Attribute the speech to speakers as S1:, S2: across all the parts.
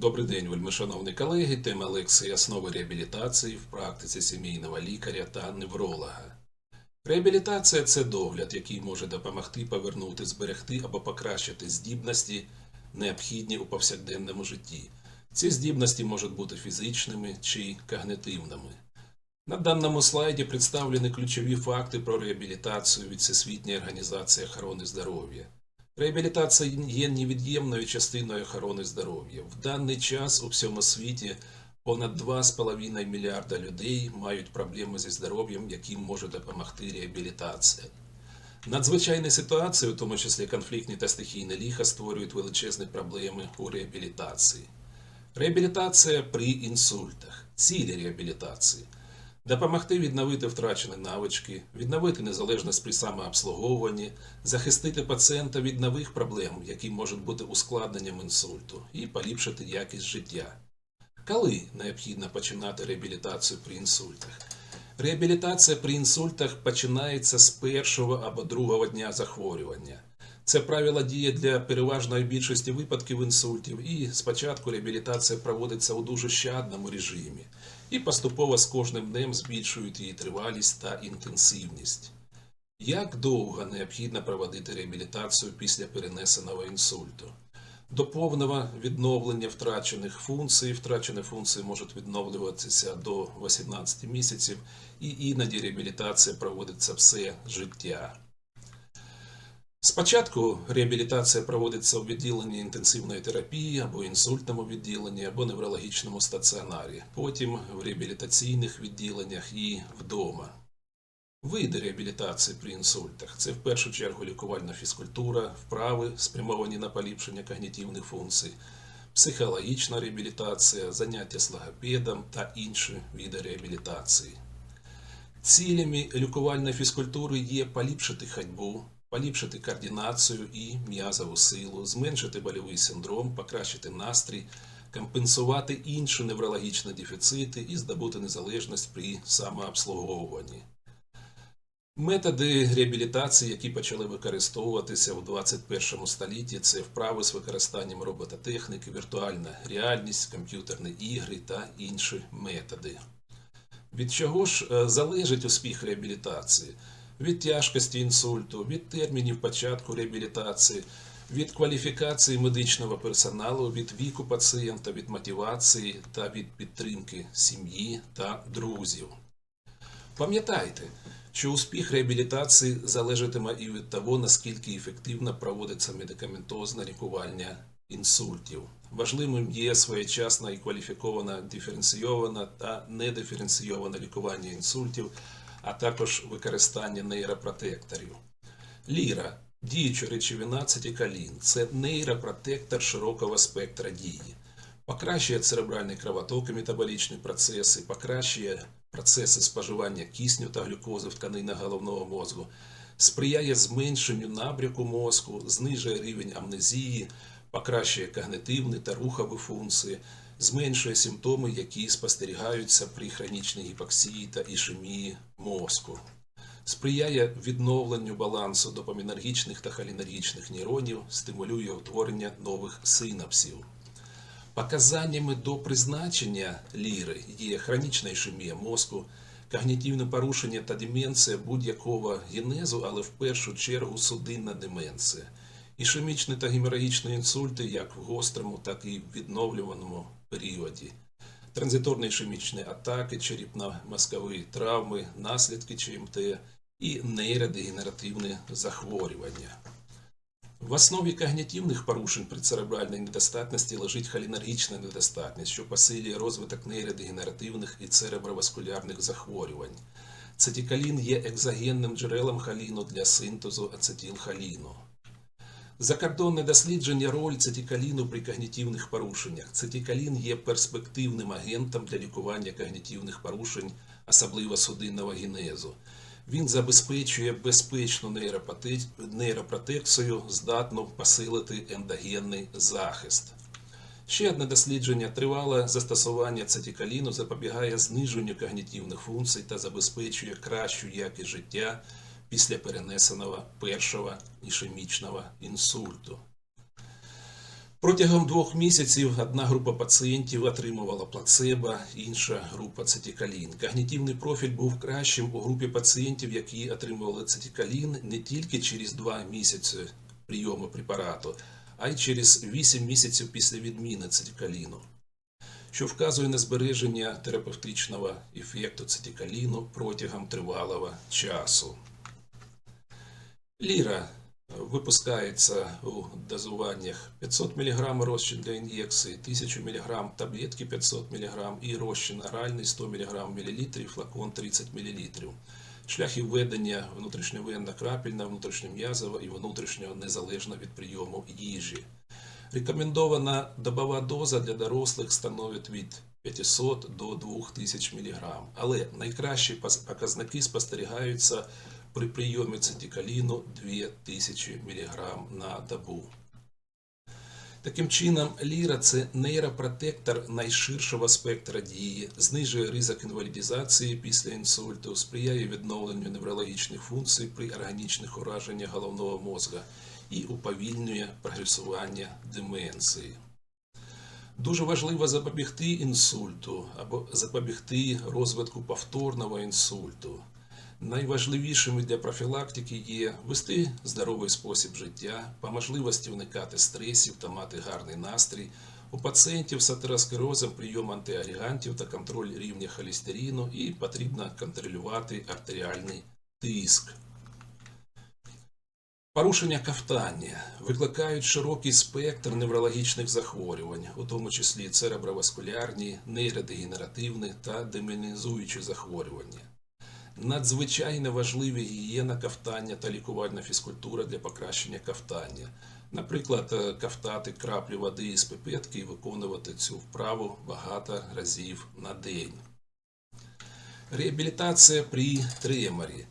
S1: Добрий день, вельмишановні колеги. Тема лекції Основи реабілітації в практиці сімейного лікаря та невролога. Реабілітація це догляд, який може допомогти повернути, зберегти або покращити здібності, необхідні у повсякденному житті. Ці здібності можуть бути фізичними чи когнитивними. На даному слайді представлені ключові факти про реабілітацію від Всесвітньої організації охорони здоров'я. Реабілітація є невід'ємною частиною охорони здоров'я. В даний час у всьому світі понад 2,5 мільярда людей мають проблеми зі здоров'ям, яким може допомогти реабілітація. Надзвичайні ситуації, у тому числі конфліктні та стихійне ліха, створюють величезні проблеми у реабілітації. Реабілітація при інсультах, цілі реабілітації. Допомогти відновити втрачені навички, відновити незалежність при самообслуговуванні, захистити пацієнта від нових проблем, які можуть бути ускладненням інсульту, і поліпшити якість життя. Коли необхідно починати реабілітацію при інсультах? Реабілітація при інсультах починається з першого або другого дня захворювання. Це правило діє для переважної більшості випадків інсультів, і спочатку реабілітація проводиться у дуже щадному режимі, і поступово з кожним днем збільшують її тривалість та інтенсивність. Як довго необхідно проводити реабілітацію після перенесеного інсульту? До повного відновлення втрачених функцій. Втрачені функції можуть відновлюватися до 18 місяців, і іноді реабілітація проводиться все життя. Спочатку реабілітація проводиться у відділенні інтенсивної терапії або інсультному відділенні, або неврологічному стаціонарі, потім в реабілітаційних відділеннях і вдома. Види реабілітації при інсультах це в першу чергу лікувальна фізкультура, вправи, спрямовані на поліпшення когнітивних функцій, психологічна реабілітація, заняття з логопедом та інші види реабілітації. Цілями лікувальної фізкультури є поліпшити ходьбу, поліпшити координацію і м'язову силу, зменшити больовий синдром, покращити настрій, компенсувати інші неврологічні дефіцити і здобути незалежність при самообслуговуванні. Методи реабілітації, які почали використовуватися у 21 столітті, це вправи з використанням робототехніки, віртуальна реальність, комп'ютерні ігри та інші методи. Від чого ж е, залежить успіх реабілітації? Від тяжкості інсульту, від термінів початку реабілітації, від кваліфікації медичного персоналу, від віку пацієнта, від мотивації та від підтримки сім'ї та друзів. Пам'ятайте, що успіх реабілітації залежатиме і від того, наскільки ефективно проводиться медикаментозне лікування інсультів. Важливим є своєчасна і кваліфікована диференційована та недиференційоване лікування інсультів, а також використання нейропротекторів. Ліра діюча речовина цитикалін – це нейропротектор широкого спектра дії. Покращує церебральний кровоток і метаболічні процеси, покращує процеси споживання кисню та глюкози в тканинах головного мозку, сприяє зменшенню набряку мозку, знижує рівень амнезії, покращує когнитивні та рухові функції, зменшує симптоми, які спостерігаються при хронічній гіпоксії та ішемії мозку. Сприяє відновленню балансу допамінергічних та холінергічних нейронів, стимулює утворення нових синапсів. Показаннями до призначення ліри є хронічна ішемія мозку, когнітивне порушення та деменція будь-якого генезу, але в першу чергу судинна деменція, ішемічні та геморагічні інсульти як в гострому, так і в відновлюваному періоді, транзиторні ішемічні атаки, черепно-мозкові травми, наслідки ЧМТ і нейродегенеративне захворювання. В основі когнітивних порушень при церебральній недостатності лежить холінергічна недостатність, що посилює розвиток нейродегенеративних і цереброваскулярних захворювань. Цитикалін є екзогенним джерелом холіну для синтезу ацетилхоліну. Закордонне дослідження роль цитикаліну при когнітивних порушеннях. Цитикалін є перспективним агентом для лікування когнітивних порушень, особливо судинного генезу. Він забезпечує безпечну нейропротекцію, здатну посилити ендогенний захист. Ще одне дослідження тривале застосування цитикаліну запобігає зниженню когнітивних функцій та забезпечує кращу якість життя після перенесеного першого ішемічного інсульту. Протягом двох місяців одна група пацієнтів отримувала плацебо, інша група цитикалін. Когнітивний профіль був кращим у групі пацієнтів, які отримували цитикалін не тільки через два місяці прийому препарату, а й через 8 місяців після відміни цитикаліну, що вказує на збереження терапевтичного ефекту цитикаліну протягом тривалого часу. Ліра випускається у дозуваннях 500 мг розчин для ін'єкції, 1000 мг таблетки 500 мг і розчин оральний 100 мг мл, флакон 30 мл. Шляхи введення внутрішньовенна крапельна, внутрішньом'язова і внутрішнього незалежно від прийому їжі. Рекомендована добова доза для дорослих становить від 500 до 2000 мг. Але найкращі показники спостерігаються при прийомі цитикаліну 2000 мг на добу. Таким чином, ліра це нейропротектор найширшого спектра дії, знижує ризик інвалідізації після інсульту, сприяє відновленню неврологічних функцій при органічних ураженнях головного мозга і уповільнює прогресування деменції. Дуже важливо запобігти інсульту або запобігти розвитку повторного інсульту. Найважливішими для профілактики є вести здоровий спосіб життя, по можливості уникати стресів та мати гарний настрій. У пацієнтів з атеросклерозом прийом антиагрегантів та контроль рівня холестерину і потрібно контролювати артеріальний тиск. Порушення ковтання викликають широкий спектр неврологічних захворювань, у тому числі цереброваскулярні, нейродегенеративні та демінізуючі захворювання. Надзвичайно важливі гігієна ковтання та лікувальна фізкультура для покращення ковтання. Наприклад, е, ковтати краплі води із пипетки і виконувати цю вправу багато разів на день. Реабілітація при треморі.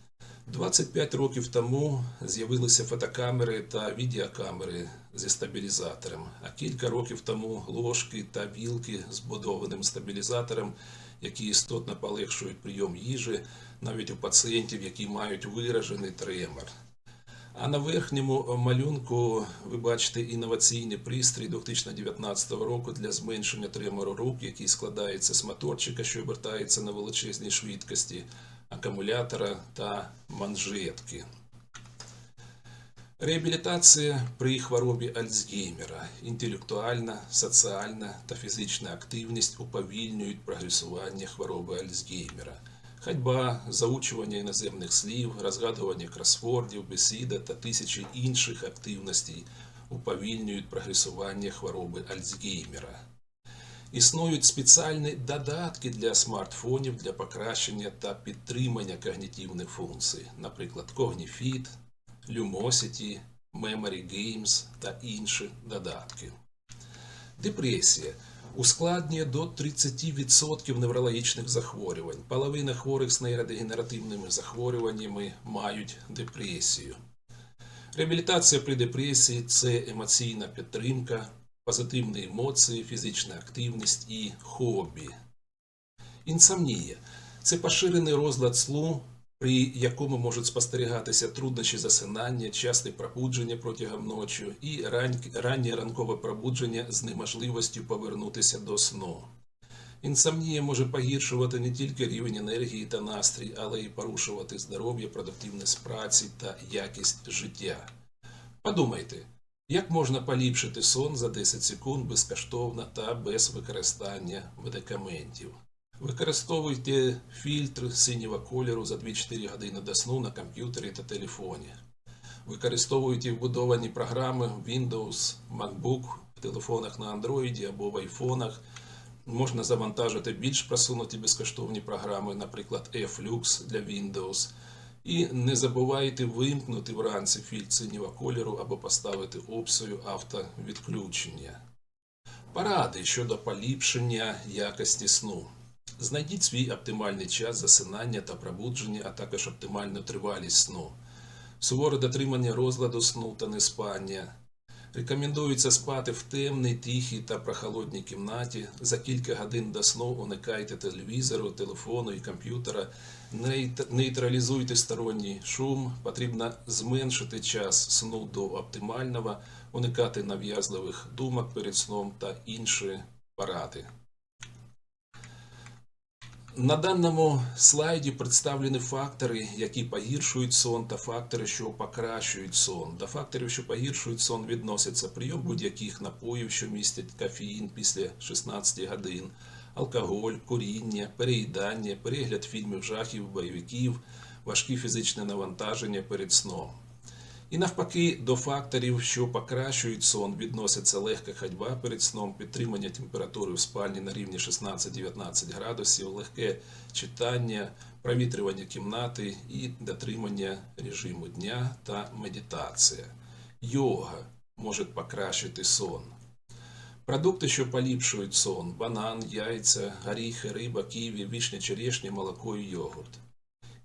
S1: 25 років тому з'явилися фотокамери та відеокамери зі стабілізатором, а кілька років тому ложки та вілки з будованим стабілізатором, які істотно полегшують прийом їжі навіть у пацієнтів, які мають виражений тремор. А на верхньому малюнку ви бачите інноваційний пристрій 2019 року для зменшення тремору рук, який складається з моторчика, що обертається на величезній швидкості, акумулятора та манжетки. Реабілітація при хворобі Альцгеймера, інтелектуальна, соціальна та фізична активність уповільнюють прогресування хвороби Альцгеймера. Ходьба, заучування іноземних слів, розгадування кросвордів, бесіда та тисячі інших активностей уповільнюють прогресування хвороби Альцгеймера. Існують спеціальні додатки для смартфонів для покращення та підтримання когнітивних функцій, наприклад, Cognifit, Lumosity, Memory Games та інші додатки. Депресія ускладнює до 30% неврологічних захворювань. Половина хворих з нейродегенеративними захворюваннями мають депресію. Реабілітація при депресії це емоційна підтримка, позитивні емоції, фізична активність і хобі. Інсомнія це поширений розлад сну, при якому можуть спостерігатися труднощі засинання, часте пробудження протягом ночі і раннє ранкове пробудження з неможливістю повернутися до сну. Інсомнія може погіршувати не тільки рівень енергії та настрій, але й порушувати здоров'я, продуктивність праці та якість життя. Подумайте, як можна поліпшити сон за 10 секунд безкоштовно та без використання медикаментів. Використовуйте фільтр синього кольору за 2-4 години до сну на комп'ютері та телефоні. Використовуйте вбудовані програми Windows, MacBook в телефонах на Android або в айфонах. Можна завантажити більш просунуті безкоштовні програми, наприклад, Flux для Windows. І не забувайте вимкнути вранці фільтр синього кольору або поставити опцію автовідключення. Поради щодо поліпшення якості сну. Знайдіть свій оптимальний час засинання та пробудження, а також оптимальну тривалість сну. Суворе дотримання розладу сну та неспання. Рекомендується спати в темній, тихій та прохолодній кімнаті. За кілька годин до сну уникайте телевізору, телефону і комп'ютера. Нейтралізуйте сторонній шум. Потрібно зменшити час сну до оптимального. уникати нав'язливих думок перед сном та інші поради. На даному слайді представлені фактори, які погіршують сон, та фактори, що покращують сон. До факторів, що погіршують сон, відносяться прийом будь-яких напоїв, що містять кофеїн після 16 годин, алкоголь, куріння, переїдання, перегляд фільмів жахів, бойовиків, важкі фізичне навантаження перед сном. І навпаки, до факторів, що покращують сон, відносяться легка ходьба перед сном, підтримання температури в спальні на рівні 16-19 градусів, легке читання, провітрювання кімнати і дотримання режиму дня та медитація. Йога може покращити сон. Продукти, що поліпшують сон: банан, яйця, горіхи, риба, ківі, вишня, черешня, молоко і йогурт.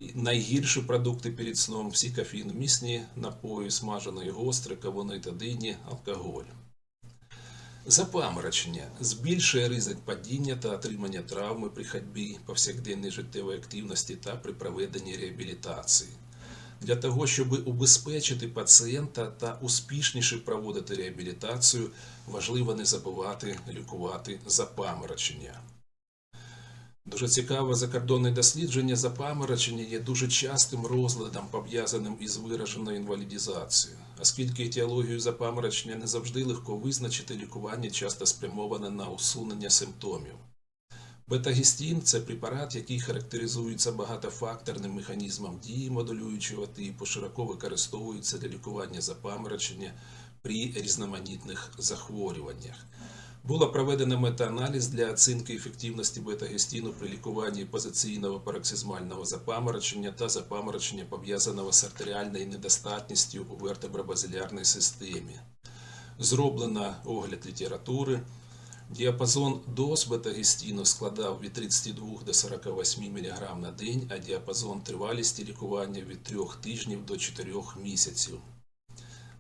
S1: Найгірші продукти перед сном всі кофеїномісні напої, смаженої гостри, кавуни та дині, алкоголь. Запаморочення збільшує ризик падіння та отримання травми при ходьбі, повсякденній життєвій активності та при проведенні реабілітації. Для того, щоб убезпечити пацієнта та успішніше проводити реабілітацію, важливо не забувати лікувати запаморочення. Дуже цікаве закордонне дослідження запаморочення є дуже частим розладом, пов'язаним із вираженою інвалідізацією. Оскільки етіологію запаморочення не завжди легко визначити, лікування часто спрямоване на усунення симптомів. Бета-гістін – це препарат, який характеризується багатофакторним механізмом дії модулюючого типу, широко використовується для лікування запаморочення при різноманітних захворюваннях. Було проведено метааналіз для оцінки ефективності бета-гістіну при лікуванні позиційного пароксизмального запаморочення та запаморочення, пов'язаного з артеріальною недостатністю у вертебробазилярній системі. Зроблено огляд літератури. Діапазон доз бета-гістіну складав від 32 до 48 мг на день, а діапазон тривалісті лікування від 3 тижнів до 4 місяців.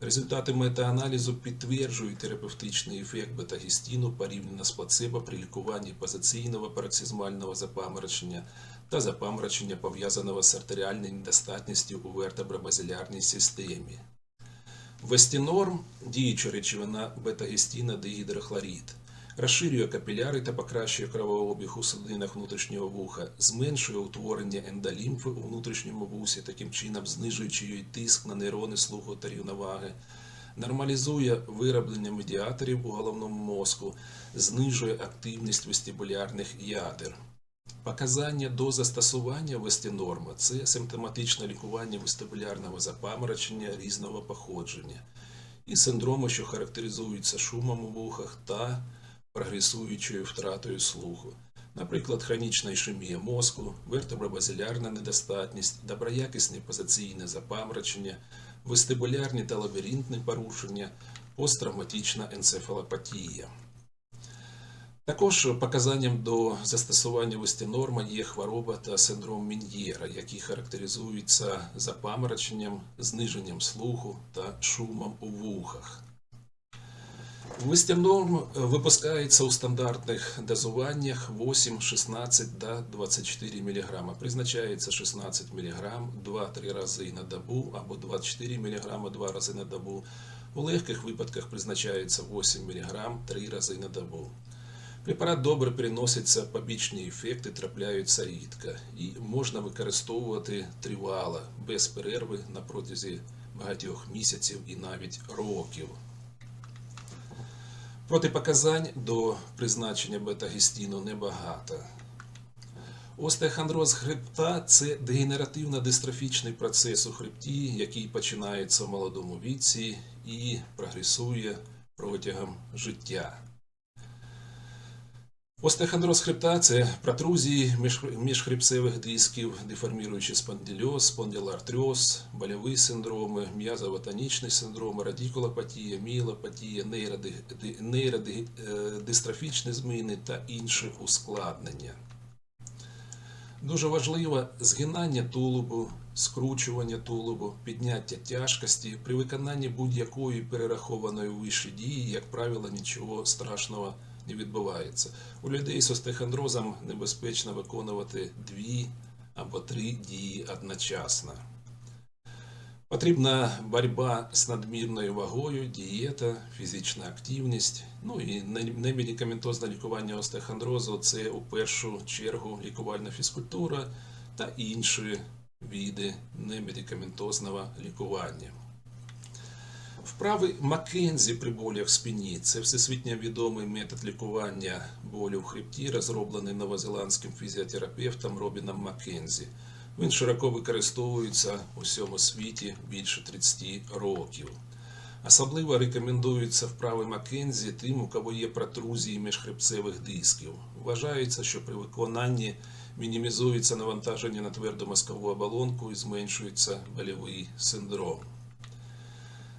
S1: Результати метааналізу підтверджують терапевтичний ефект бета-гістіну порівняно з плацебо при лікуванні позиційного пароксизмального запаморочення та запаморочення, пов'язаного з артеріальною недостатністю у вертебробазилярній системі. Вестінорм – діюча речовина бета-гістіна дегідрохлорид. Розширює капіляри та покращує кровообіг у судинах внутрішнього вуха, зменшує утворення ендолімфи у внутрішньому вусі, таким чином знижуючи її тиск на нейрони слуху та рівноваги, нормалізує вироблення медіаторів у головному мозку, знижує активність вестибулярних ядер. Показання до застосування вестінорма – це симптоматичне лікування вестибулярного запаморочення різного походження і синдрому, що характеризуються шумом у вухах та прогресуючою втратою слуху, наприклад, хронічна ішемія мозку, вертебробазилярна недостатність, доброякісне позиційне запаморочення, вестибулярні та лабіринтні порушення, посттравматична енцефалопатія. Також показанням до застосування вестинорма є хвороба та синдром Мін'єра, які характеризуються запамороченням, зниженням слуху та шумом у вухах. Вестинорм випускається у стандартних дозуваннях 8, 16 та 24 мг. Призначається 16 мг 2-3 рази на добу або 24 мг 2 рази на добу. У легких випадках призначається 8 мг 3 рази на добу. Препарат добре переноситься, побічні ефекти трапляються рідко і можна використовувати тривало, без перерви на протязі багатьох місяців і навіть років. Протипоказань до призначення бета-гістіну небагато. Остеохондроз хребта це дегенеративно-дистрофічний процес у хребті, який починається в молодому віці і прогресує протягом життя. Остеохондроз хребта це протрузії міжхребцевих дисків, деформіруючий спондильоз, спондилоартроз, больові синдроми, м'язово-тонічний синдром, радикулопатія, міелопатія, нейродистрофічні зміни та інші ускладнення. Дуже важливо згинання тулубу, скручування тулубу, підняття тяжкості. При виконанні будь-якої перерахованої вище дії, як правило, нічого страшного не відбувається. У людей з остеохондрозом небезпечно виконувати дві або три дії одночасно. Потрібна боротьба з надмірною вагою, дієта, фізична активність. Ну і немедикаментозне лікування остеохондрозу – це у першу чергу лікувальна фізкультура та інші види немедикаментозного лікування. Вправи Маккензі при болях в спині це всесвітньо відомий метод лікування болю в хребті, розроблений новозеландським фізіотерапевтом Робіном Маккензі. Він широко використовується у всьому світі більше 30 років. Особливо рекомендуються вправи Маккензі тим, у кого є протрузії міжхребцевих дисків. Вважається, що при виконанні мінімізується навантаження на тверду мозкову оболонку і зменшується больовий синдром.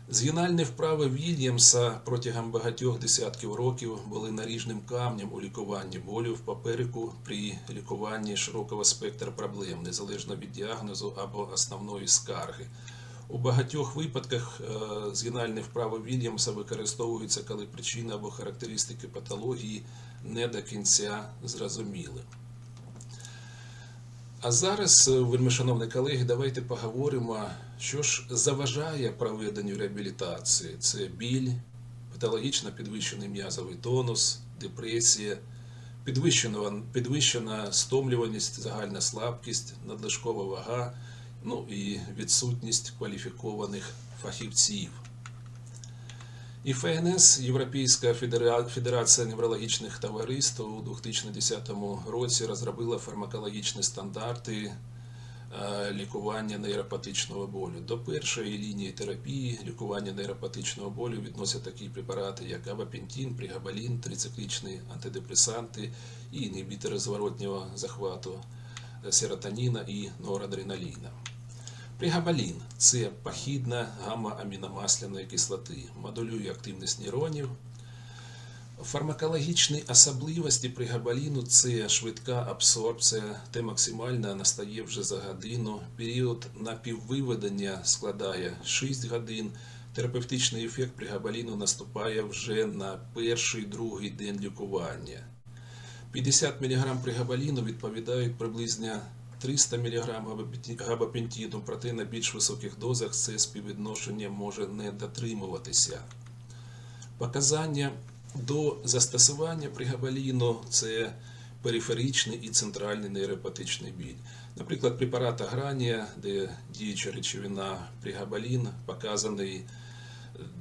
S1: Згинальні вправи Вільямса протягом багатьох десятків років були наріжним камнем у лікуванні болю в попереку при лікуванні широкого спектра проблем, незалежно від діагнозу або основної скарги. У багатьох випадках е, згинальні вправи Вільямса використовуються, коли причина або характеристики патології не до кінця зрозуміли. А зараз, е, вельмишановні колеги, давайте поговоримо, що ж заважає проведенню реабілітації. Це біль, патологічно підвищений м'язовий тонус, депресія, підвищена, підвищена стомлюваність, загальна слабкість, надлишкова вага, ну і відсутність кваліфікованих фахівців. І ФНС, Європейська Федерація неврологічних товариств, у 2010 році розробила фармакологічні стандарти лікування нейропатичного болю. До першої лінії терапії лікування нейропатичного болю відносять такі препарати, як габапентин, пригабалін, трициклічні антидепресанти і інгібітори зворотнього захвату е, серотоніна і норадреналіна. Пригабалін це похідна гамма-аміномасляної кислоти, модулює активність нейронів. Фармакологічні особливості пригабаліну це швидка абсорбція, те максимальна настає вже за годину. Період напіввиведення складає 6 годин. Терапевтичний ефект пригабаліну наступає вже на перший другий день лікування. 50 мг пригабаліну відповідають приблизно 300 мг габапентіну, проте на більш високих дозах це співвідношення може не дотримуватися. Показання до застосування пригабаліну це периферичний і центральний нейропатичний біль. Наприклад, препарат Агранія, де діюча речовина пригабалін показаний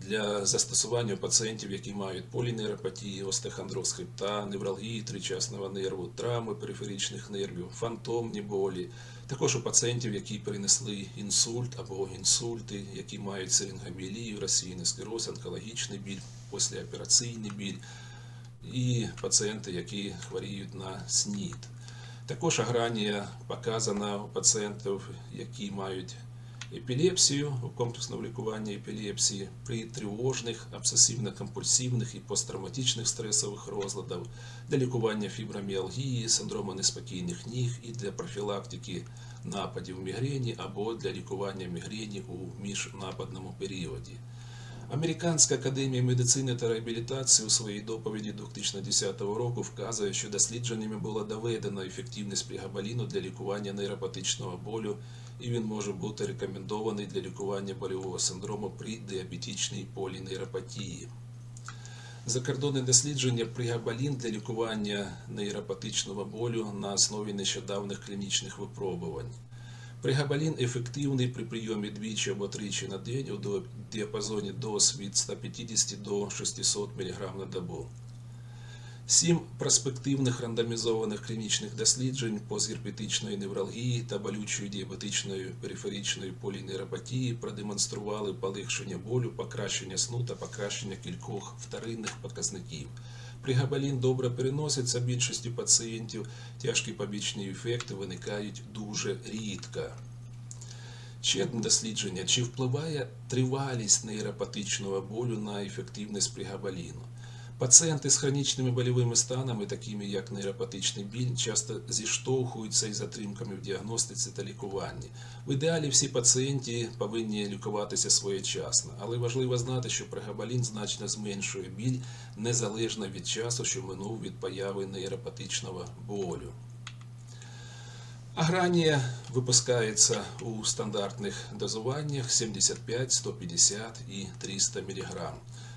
S1: для застосування пацієнтів, які мають полінейропатії, остеохондроз хребта, невралгії тричасного нерву, травми периферичних нервів, фантомні болі. Також у пацієнтів, які перенесли інсульт або інсульти, які мають сирингоміелію, розсіяний склероз, онкологічний біль, післяопераційний біль, і пацієнти, які хворіють на СНІД. Також агранія показана у пацієнтів, які мають епілепсію у комплексному лікуванні епілепсії при тривожних, обсесивно-компульсивних і посттравматичних стресових розладах, для лікування фіброміалгії, синдрому неспокійних ніг і для профілактики нападів мігрені або для лікування мігрені у міжнападному періоді. Американська академія медицини та реабілітації у своїй доповіді 2010 року вказує, що дослідженнями було доведено ефективність пригабаліну для лікування нейропатичного болю, і він може бути рекомендований для лікування больового синдрому при діабетичній полінейропатії. Закордонне дослідження пригабалін для лікування нейропатичного болю на основі нещодавних клінічних випробувань. Пригабалін ефективний при прийомі двічі або тричі на день у діапазоні доз від 150 до 600 мг на добу. Сім перспективних рандомізованих клінічних досліджень по невралгії та болючої діабетичної периферичної полінейропатії продемонстрували полегшення болю, покращення сну та покращення кількох вторинних показників. Пригабалін добре переноситься більшості пацієнтів, тяжкі побічні ефекти виникають дуже рідко. Ще одне дослідження: чи впливає тривалість нейропатичного болю на ефективність пригабаліну? Пацієнти з хронічними больовими станами, такими як нейропатичний біль, часто зіштовхуються із затримками в діагностиці та лікуванні. В ідеалі всі пацієнти повинні лікуватися своєчасно, але важливо знати, що пригабалін значно зменшує біль незалежно від часу, що минув від появи нейропатичного болю. Агранія випускається у стандартних дозуваннях 75, 150 і 300 мг.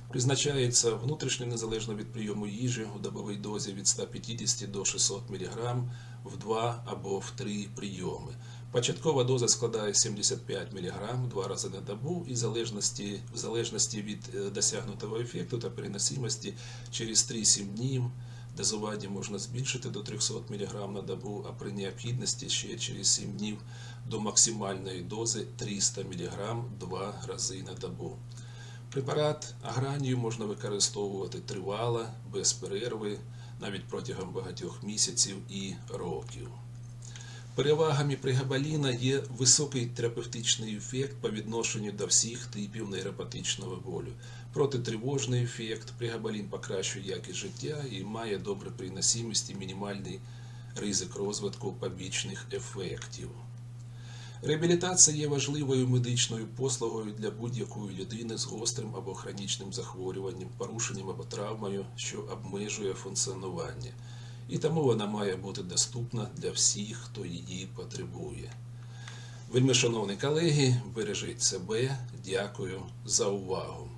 S1: Призначається внутрішньо незалежно від прийому їжі у добовій дозі від 150 до 600 мг в 2 або в 3 прийоми. Початкова доза складає 75 мг два рази на добу і в залежності, в залежності від е, досягнутого ефекту та переносимості через 3-7 днів Дозування можна збільшити до 300 мг на добу, а при необхідності ще через 7 днів до максимальної дози 300 мг два рази на добу. Препарат агранію можна використовувати тривало, без перерви, навіть протягом багатьох місяців і років. Перевагами пригабаліна є високий терапевтичний ефект по відношенню до всіх типів нейропатичного болю. Протитривожний ефект, пригабалін покращує якість життя і має добре приносимість і мінімальний ризик розвитку побічних ефектів. Реабілітація є важливою медичною послугою для будь-якої людини з гострим або хронічним захворюванням, порушенням або травмою, що обмежує функціонування. І тому вона має бути доступна для всіх, хто її потребує. Вельми шановні колеги, бережіть себе. Дякую за увагу.